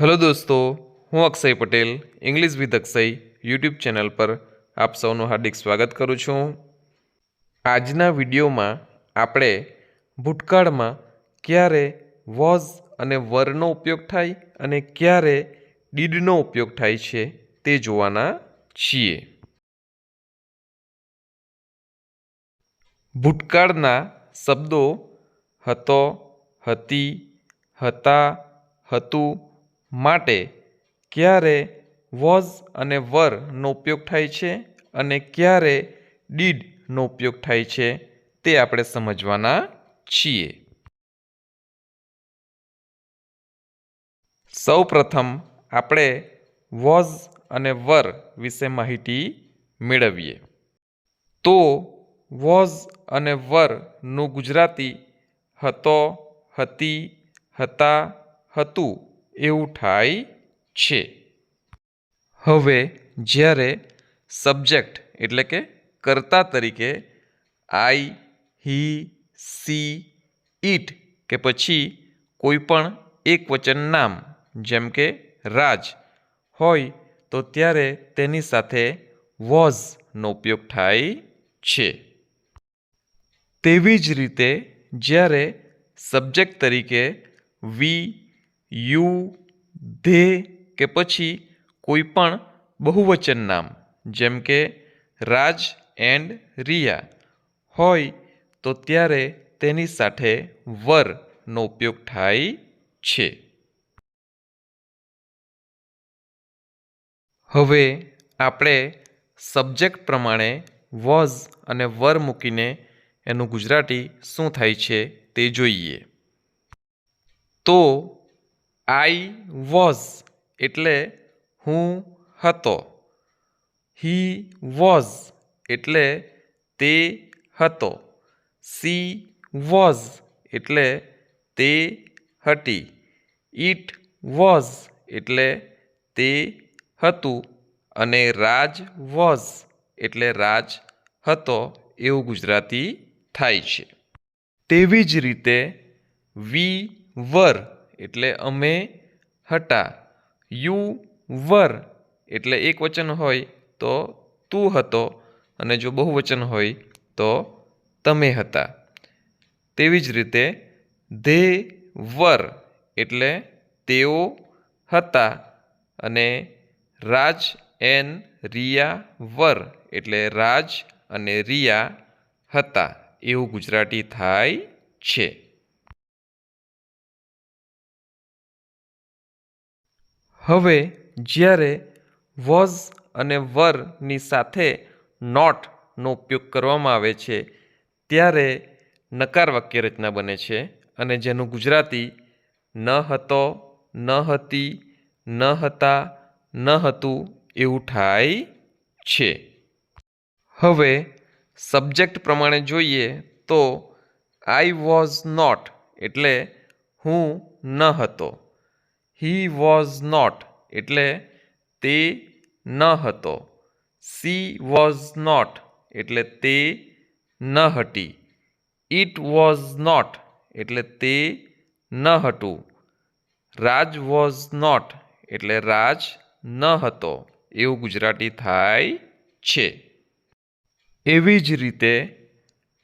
Hello દોસ્તો, હું Akshay Patel English with Akshay YouTube channel પર આપ સૌનું હાર્દિક સ્વાગત કરું છું. આજના વિડીયોમાં આપણે ભૂતકાળમાં ક્યારે વોઝ અને વરનો ઉપયોગ થાય અને ક્યારે ડીડનો ઉપયોગ થાય છે તે જોવાના છીએ. ભૂતકાળના શબ્દો હતો, હતી, હતા, હતું માટે ક્યારે વોઝ અને વરનો ઉપયોગ થાય છે અને ક્યારે ડીડનો ઉપયોગ થાય છે તે આપણે સમજવાના છીએ. સૌ પ્રથમ આપણે વોઝ અને વર વિશે માહિતી મેળવીએ. તો વોઝ અને વરનું ગુજરાતી હતો, હતી, હતા, હતું એવું થાય છે. હવે જ્યારે સબ્જેક્ટ એટલે કે કર્તા તરીકે આઈ હી સી ઇટ કે પછી કોઈપણ એક વચન નામ, જેમ કે રાજ, હોય તો ત્યારે તેની સાથે વોઝનો ઉપયોગ થાય છે. તેવી જ રીતે જ્યારે સબ્જેક્ટ તરીકે વી યુ, ધે કે પછી કોઈ પણ બહુવચન નામ, જેમ કે રાજ એન્ડ રિયા. હોય તો ત્યારે તેની સાથે વરનો ઉપયોગ થાય છે. હવે આપણે સબ્જેક્ટ પ્રમાણે વોઝ અને વર મૂકીને એનું ગુજરાતી શું થાય છે તે જોઈએ. તો આઈ વોઝ એટલે હું હતો. હી વોઝ એટલે તે હતો. સી વોઝ એટલે તે હતી. ઇટ વોઝ એટલે તે હતું. અને રાજ વોઝ એટલે રાજ હતો એવું ગુજરાતી થાય છે. તેવી જ રીતે વી વર એટલે અમે હતા. યુ વર એટલે એક વચન હોય તો તું હતો અને જો બહુવચન હોય તો તમે હતા. તેવી જ રીતે ધે વર એટલે તેઓ હતા અને રાજ એન રિયા વર એટલે રાજ અને રિયા હતા. એવું ગુજરાતી થાય છે. હવે જ્યારે વોઝ અને વરની સાથે નોટનો ઉપયોગ કરવામાં આવે છે, ત્યારે નકાર વાક્ય રચના બને છે અને જેનું ગુજરાતી ન હતો, ન હતી, ન હતા, ન હતું એવું થાય છે. હવે સબ્જેક્ટ પ્રમાણે જોઈએ તો આઈ વોઝ નોટ એટલે હું ન હતો. હી વોઝ નોટ એટલે તે ન હતો. સી વોઝ નોટ એટલે તે ન હતી. ઇટ વોઝ નોટ એટલે તે ન હતું. રાજ વોઝ નોટ એટલે રાજ ન હતો. એવું ગુજરાતી થાય છે. એવી જ રીતે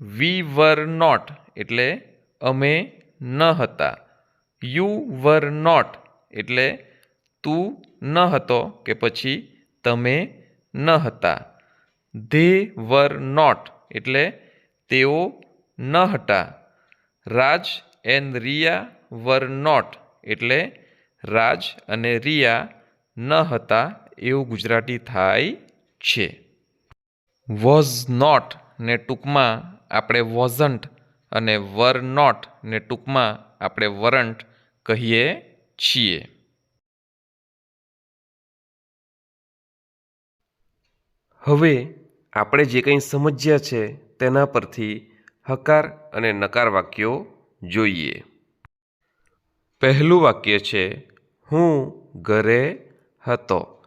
વી વર નોટ એટલે અમે ન હતા. યુ વર નોટ એટલે તું ન હતો કે પછી તમે ન હતા. ધે વર નોટ એટલે તેઓ ન હતા. Raj and Riya were not એટલે રાજ અને રિયા ન હતા એવું ગુજરાતી થાય છે. વોઝ નોટ ને ટૂંકમાં આપણે વોઝન્ટ અને વર નોટ ને ટૂંકમાં આપણે વરંટ કહીએ છીએ હવે આપણે જે કંઈ સમજ્યા છે તેના પરથી હકાર અને નકાર વાક્યો જોઈએ. પહેલું વાક્ય છે, હું ઘરે હતો.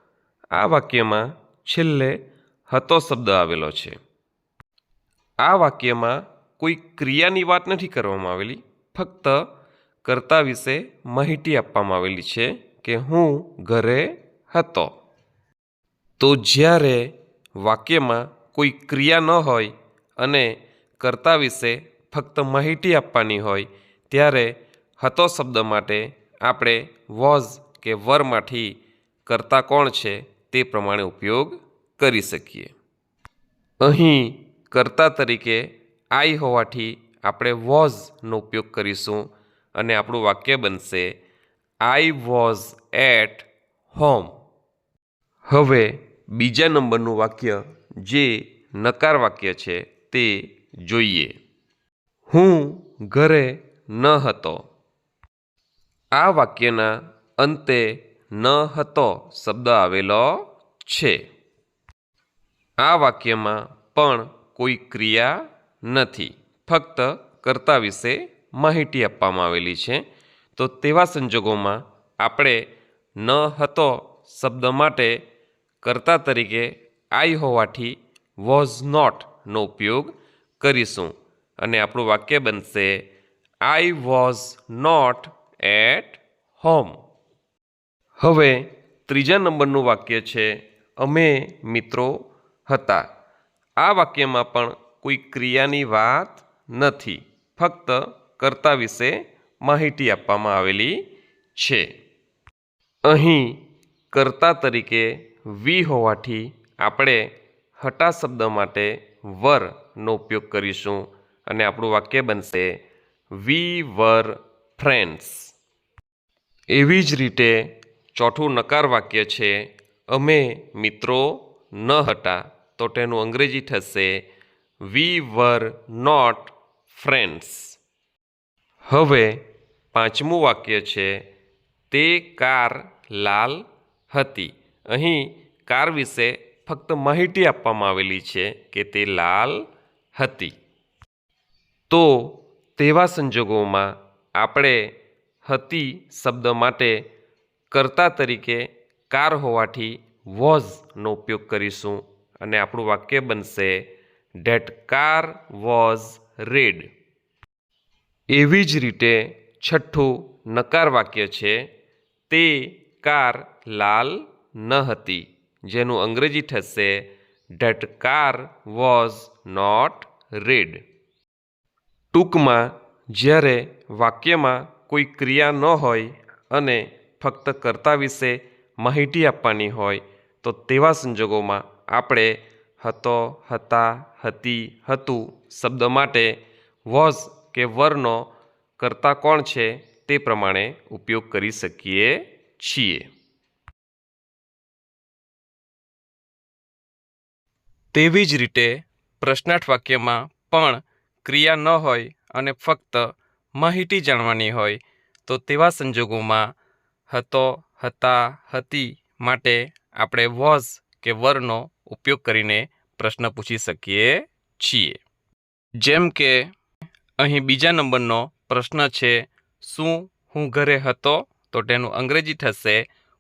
આ વાક્યમાં છેલ્લે હતો શબ્દ આવેલો છે. આ વાક્યમાં કોઈ ક્રિયાની વાત નથી કરવામાં આવેલી, ફક્ત કર્તા વિશે માહિતી આપવામાં આવેલી છે કે હું ઘરે હતો. તો જ્યારે વાક્યમાં કોઈ ક્રિયા ન હોય અને કર્તા વિશે ફક્ત માહિતી આપવાની હોય, ત્યારે હતો શબ્દ માટે આપણે વોઝ કે વરમાંથી કર્તા કોણ છે તે પ્રમાણે ઉપયોગ કરી શકીએ. અહીં કર્તા તરીકે આઈ હોવાથી આપણે વોઝનો ઉપયોગ કરીશું. અને આપણું વાક્ય બનશે આઈ વોઝ એટ હોમ હવે બીજા નંબરનું વાક્ય, જે નકાર વાક્ય છે, તે જોઈએ. હું ઘરે ન હતો. આ વાક્યના અંતે ન હતો શબ્દ આવેલો છે. આ વાક્યમાં પણ કોઈ ક્રિયા નથી, ફક્ત કર્તા વિશે માહિતી આપવામાં આવેલી છે. તો તેવા સંજોગોમાં આપણે ન હતો શબ્દ માટે કર્તા તરીકે આઈ હોવાથી વોઝ નોટનો ઉપયોગ કરીશું. અને આપણું વાક્ય બનશે I was not at home હવે ત્રીજા નંબરનું વાક્ય છે, અમે મિત્રો હતા. આ વાક્યમાં પણ કોઈ ક્રિયાની વાત નથી. ફક્ત કર્તા વિશે માહિતી આપવામાં આવેલી છે. અહીં કર્તા તરીકે વી હોવાથી આપણે હટા શબ્દ માટે વરનો ઉપયોગ કરીશું અને આપણું વાક્ય બનશે વી વર ફ્રેન્ડ્સ. એવી જ રીતે ચોથું નકાર વાક્ય છે અમે મિત્રો ન હતા તો તેનું અંગ્રેજી થશે વી વર નોટ ફ્રેન્ડ્સ. હવે પાંચમું વાક્ય છે, તે કાર લાલ હતી. અહીં કાર વિશે ફક્ત માહિતી આપવામાં આવેલી છે કે તે લાલ હતી. તો તેવા સંજોગોમાં આપણે હતી શબ્દ માટે કર્તા તરીકે કાર હોવાથી વોઝનો ઉપયોગ કરીશું અને આપણું વાક્ય બનશે, ડેટ કાર વોઝ રેડ. એવી જ રીતે છઠ્ઠું નકાર વાક્ય છે, તે કાર લાલ ન હતી જેનું અંગ્રેજી થશે that car was not red ટૂંકમાં, જ્યારે વાક્યમાં કોઈ ક્રિયા ન હોય અને ફક્ત કર્તા વિશે માહિતી આપવાની હોય, તો તેવા સંજોગોમાં આપણે હતો, હતા, હતી, હતું શબ્દ માટે વોઝ કે વરનો કરતા કોણ છે તે પ્રમાણે ઉપયોગ કરી શકીએ છીએ. તેવી જ રીતે પ્રશ્નાર્થ વાક્યમાં પણ ક્રિયા ન હોય અને ફક્ત માહિતી જાણવાની હોય તો તેવા સંજોગોમાં હતો, હતા, હતી માટે આપણે વોઝ કે વરનો ઉપયોગ કરીને પ્રશ્ન પૂછી શકીએ છીએ. જેમ કે અહીં બીજા નંબરનો પ્રશ્ન છે, શું હું ઘરે હતો? તો તેનું અંગ્રેજી થશે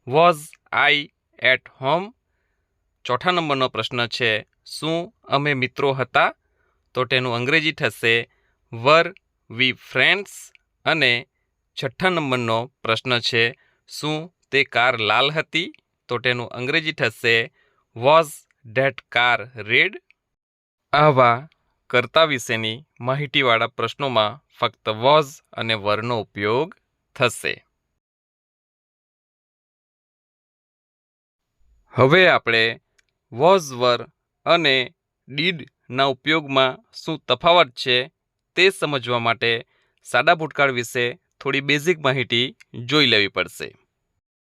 વોઝ આઈ એટ હોમ ચોથા નંબરનો પ્રશ્ન છે, શું અમે મિત્રો હતા? તો તેનું અંગ્રેજી થશે વર વી ફ્રેન્ડ્સ અને છઠ્ઠા નંબરનો પ્રશ્ન છે, શું તે કાર લાલ હતી? તો તેનું અંગ્રેજી થશે વોઝ ડેટ કાર રેડ આવા કર્તા વિશેની માહિતીવાળા પ્રશ્નોમાં ફક્ત વોઝ અને વરનો ઉપયોગ થશે. હવે આપણે વોઝ, વર અને ડીડના ઉપયોગમાં શું તફાવત છે તે સમજવા માટે સાદા ભૂતકાળ વિશે થોડી બેઝિક માહિતી જોઈ લેવી પડશે.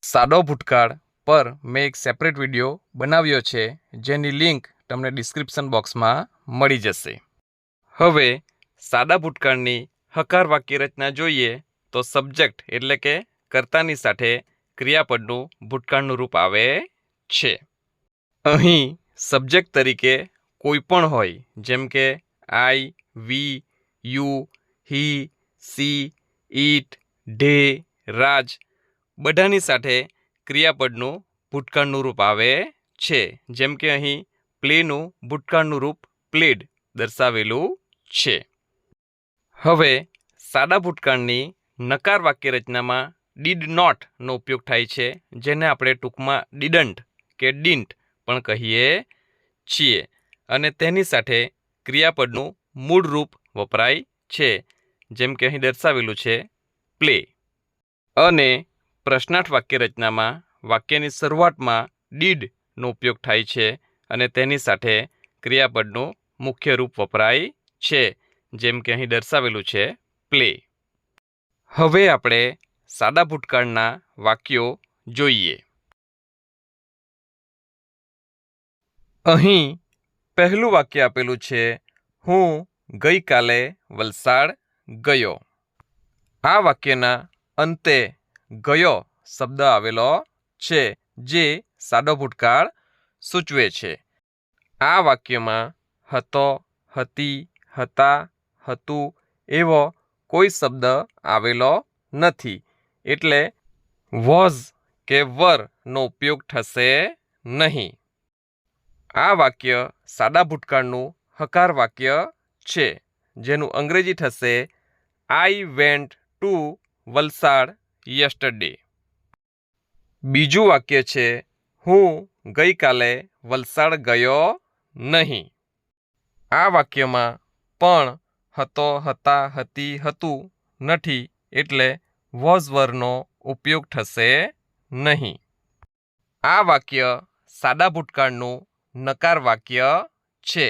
સાદો ભૂતકાળ પર મેં એક સેપરેટ વીડિયો બનાવ્યો છે, જેની લિંક તમને ડિસ્ક્રિપ્શન બોક્સમાં મળી જશે. હવે સાદા ભૂતકાળની હકાર વાક્ય રચના જોઈએ તો સબ્જેક્ટ એટલે કે કર્તાની સાથે ક્રિયાપદનું ભૂતકાળનું રૂપ આવે છે. અહીં સબ્જેક્ટ તરીકે કોઈ પણ હોય, જેમ કે આઈ વી યુ હી સી ઈટ ઢે રાજ બધાની સાથે ક્રિયાપદનું ભૂતકાળનું રૂપ આવે છે. જેમ કે અહીં પ્લેનું ભૂતકાળનું રૂપ પ્લેડ દર્શાવેલું છે. હવે સાદા ભૂતકાળની નકાર વાક્ય રચનામાં ડીડ નોટનો ઉપયોગ થાય છે, જેને આપણે ટૂંકમાં ડીડન્ટ કે ડિન્ટ પણ કહીએ છીએ. અને તેની સાથે ક્રિયાપદનું મૂળ રૂપ વપરાય છે, જેમ કે અહીં દર્શાવેલું છે પ્લે અને પ્રશ્નાર્થ વાક્ય રચનામાં વાક્યની શરૂઆતમાં ડીડનો ઉપયોગ થાય છે, અને તેની સાથે ક્રિયાપદનું મુખ્ય રૂપ વપરાય છે, જેમ કે અહીં દર્શાવેલું છે પ્લે હવે આપણે સાદા ભૂતકાળના વાક્યો જોઈએ. અહીં પહેલું વાક્ય આપેલું છે, હું ગઈકાલે વલસાડ ગયો. આ વાક્યના અંતે ગયો શબ્દ આવેલો છે, જે સાદો ભૂતકાળ સૂચવે છે. આ વાક્યમાં હતો, હતી હતા, હતું એવો કોઈ શબ્દ આવેલો નથી. એટલે વોઝ કે વરનો ઉપયોગ થશે નહીં. આ વાક્ય સાદા ભૂતકાળનું હકાર વાક્ય છે, જેનું અંગ્રેજી થશે I went to Valsad yesterday બીજું વાક્ય છે, હું ગઈકાલે વલસાડ ગયો નહીં. આ વાક્યમાં પણ હતો, હતા, હતી, હતું નથી એટલે વોઝ વરનો ઉપયોગ થશે નહીં. આ વાક્ય સાદા ભૂતકાળનું નકાર વાક્ય છે,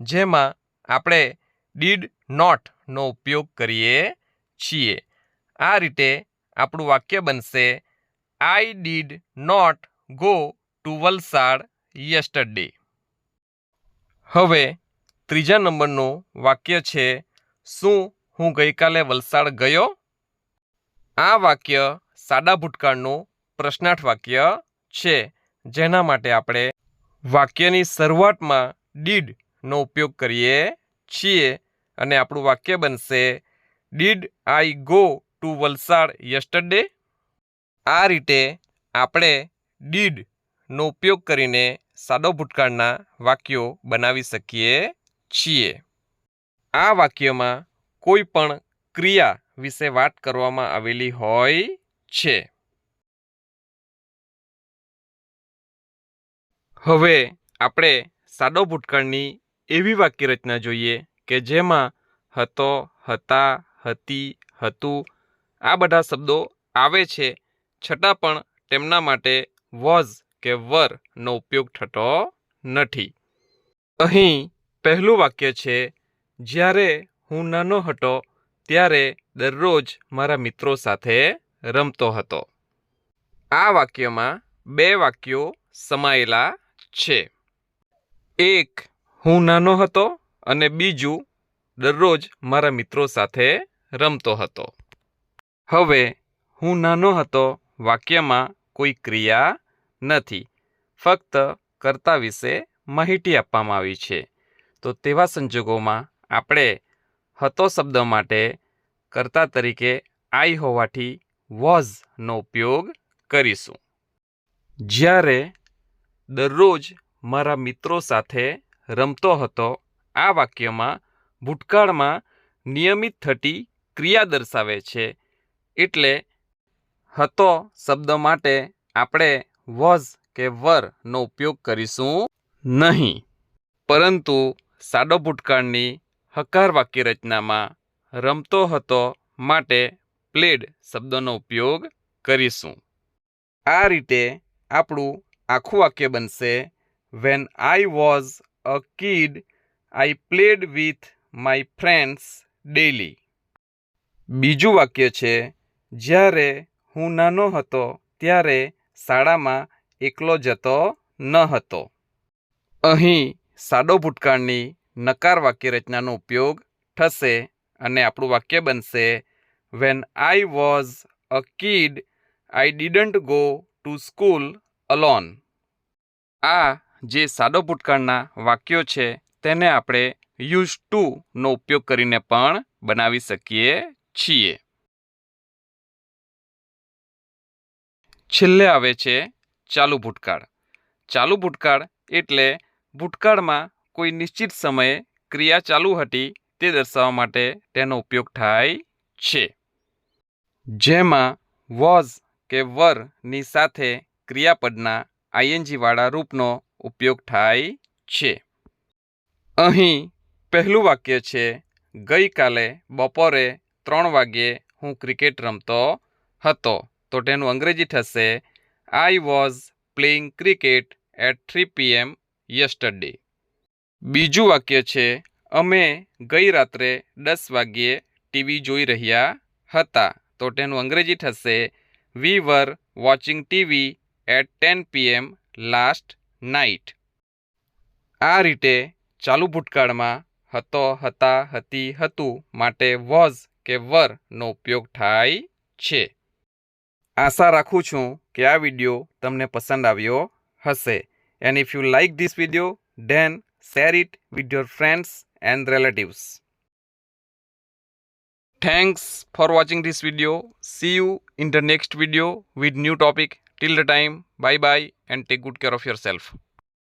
જેમાં આપણે ડીડ નોટનો ઉપયોગ કરીએ છીએ. આ રીતે આપણું વાક્ય બનશે I did not go to Valsad yesterday હવે ત્રીજા નંબરનું વાક્ય છે, શું હું ગઈકાલે વલસાડ ગયો? આ વાક્ય સાદા ભૂતકાળનું પ્રશ્નાર્થ વાક્ય છે, જેના માટે આપણે વાક્યની શરૂઆતમાં ડીડનો ઉપયોગ કરીએ છીએ અને આપણું વાક્ય બનશે, did I go to Valsad yesterday? આ રીતે આપણે ડીડનો ઉપયોગ કરીને સાદો ભૂતકાળના વાક્યો બનાવી શકીએ છીએ. આ વાક્યમાં કોઈ પણ ક્રિયા વિશે વાત કરવામાં આવેલી હોય છે. હવે આપણે સાદો ભૂતકાળની એવી વાક્ય રચના જોઈએ કે જેમાં હતો, હતા, હતી, હતું આ બધા શબ્દો આવે છે છતાં પણ તેમના માટે વોઝ કે વરનો ઉપયોગ થતો નથી. અહીં પહેલું વાક્ય છે, જ્યારે હું નાનો હતો, ત્યારે દરરોજ મારા મિત્રો સાથે રમતો હતો. આ વાક્યમાં બે વાક્યો સમાયેલા છે. એક, હું નાનો હતો અને બીજું, દરરોજ મારા મિત્રો સાથે રમતો હતો. હવે, હું નાનો હતો વાક્યમાં કોઈ ક્રિયા નથી, ફક્ત કર્તા વિશે માહિતી આપવામાં આવી છે. તો તેવા સંજોગોમાં આપણે હતો શબ્દ માટે કર્તા તરીકે આઈ હોવાથી વોઝનો ઉપયોગ કરીશું. જ્યારે દરરોજ મારા મિત્રો સાથે રમતો હતો, આ વાક્યમાં ભૂતકાળમાં નિયમિત થતી ક્રિયા દર્શાવે છે. એટલે હતો શબ્દ માટે આપણે વોઝ કે વરનો ઉપયોગ કરીશું નહીં. પરંતુ સાદો ભૂટકાળની હકાર વાક્ય રચનામાં રમતો હતો માટે પ્લેડ શબ્દનો ઉપયોગ કરીશું. આ રીતે આપણું આખું વાક્ય બનશે when I was a kid I played with my friends daily બીજું વાક્ય છે, જ્યારે હું નાનો હતો, ત્યારે શાળામાં એકલો જતો ન હતો. અહીં સાદો ભૂતકાળની નકાર વાક્ય રચનાનો ઉપયોગ થશે અને આપણું વાક્ય બનશે when I was a kid I didn't go to school alone આ જે સાદો ભૂતકાળના વાક્યો છે, તેને આપણે યુઝ ટુનો ઉપયોગ કરીને પણ બનાવી શકીએ છીએ. છેલ્લે આવે છે ચાલુ ભૂતકાળ. ચાલુ ભૂતકાળ એટલે ભૂતકાળમાં કોઈ નિશ્ચિત સમયે ક્રિયા ચાલુ હતી તે દર્શાવવા માટે તેનો ઉપયોગ થાય છે. જેમાં વોઝ કે વરની સાથે ક્રિયાપદના આઈએનજીવાળા રૂપનો ઉપયોગ થાય છે. અહીં પહેલું વાક્ય છે, ગઈકાલે બપોરે ત્રણ વાગ્યે હું ક્રિકેટ રમતો હતો. તો તેનું અંગ્રેજી થશે I was playing cricket at three PM yesterday. બીજું વાક્ય છે, અમે ગઈ રાત્રે દસ વાગ્યે ટીવી જોઈ રહ્યા હતા. તો તેનું અંગ્રેજી થશે we were watching TV at ten PM last night આ રીતે ચાલુ ભૂતકાળમાં હતો, હતા, હતી, હતું માટે વોઝ કે વરનો ઉપયોગ થાય છે. આશા રાખું છું કે આ વીડિયો તમને પસંદ આવ્યો હશે. And if you like this video, then share it with your friends and relatives. Thanks for watching this video. See you in the next video with new topic. Till the time, bye bye and take good care of yourself.